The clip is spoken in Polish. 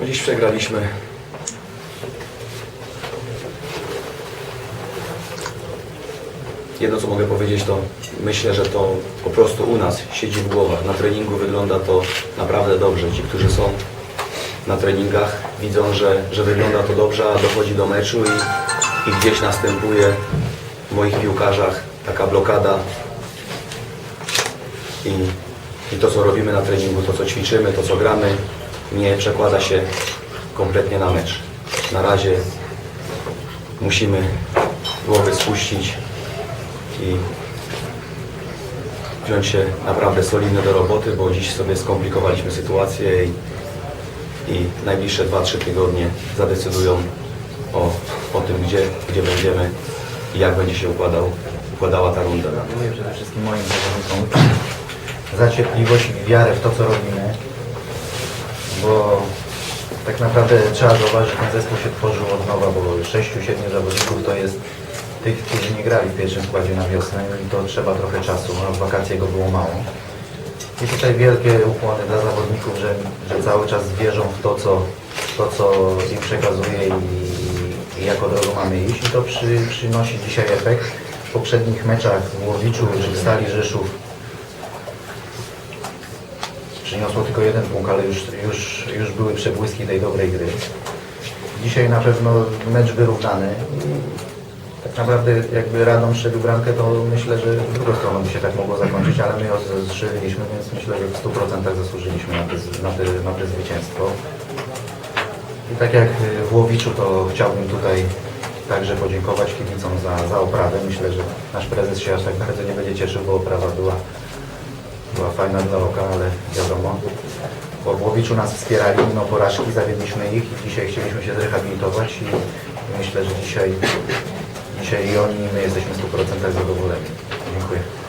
Dziś przegraliśmy. Jedno co mogę powiedzieć to myślę, że to po prostu u nas siedzi w głowach. Na treningu wygląda to naprawdę dobrze. Ci, którzy są na treningach widzą, że, że wygląda to dobrze, a dochodzi do meczu i, i gdzieś następuje w moich piłkarzach taka blokada i, i to co robimy na treningu, to co ćwiczymy, to co gramy nie przekłada się kompletnie na mecz. Na razie musimy głowy spuścić i wziąć się naprawdę solidnie do roboty, bo dziś sobie skomplikowaliśmy sytuację i, i najbliższe 2-3 tygodnie zadecydują o, o tym, gdzie, gdzie będziemy i jak będzie się układał, układała ta runda. Gratuluję przede wszystkim moim zawodnikom za cierpliwość i wiarę w to, co robimy, bo tak naprawdę trzeba zauważyć, że ten zespół się tworzył od nowa, bo 6-7 zawodników to jest tych, którzy nie grali w pierwszym składzie na wiosnę i to trzeba trochę czasu, a w wakacje go było mało. I tutaj wielkie ukłony dla zawodników, że, że cały czas wierzą w to, co, to, co im przekazuje i, i jako drogą mamy iść. I to przy, przynosi dzisiaj efekt. W poprzednich meczach w Łowiczu Stali Rzeszów przyniosło tylko jeden punkt, ale już, już, już były przebłyski tej dobrej gry. Dzisiaj na pewno mecz wyrównany. Tak naprawdę jakby Radom strzelił bramkę, to myślę, że w drugą stronę by się tak mogło zakończyć, ale my ją strzeliliśmy, więc myślę, że w 100% zasłużyliśmy na te, na, te, na te zwycięstwo. I tak jak y, w Łowiczu, to chciałbym tutaj także podziękować kibicom za, za oprawę. Myślę, że nasz prezes się aż tak bardzo nie będzie cieszył, bo oprawa była, była fajna dla oka, ale wiadomo. W Łowiczu nas wspierali mimo porażki, zawiedliśmy ich i dzisiaj chcieliśmy się zrehabilitować i myślę, że dzisiaj, dzisiaj i oni i my jesteśmy w 100% zadowoleni. Dziękuję.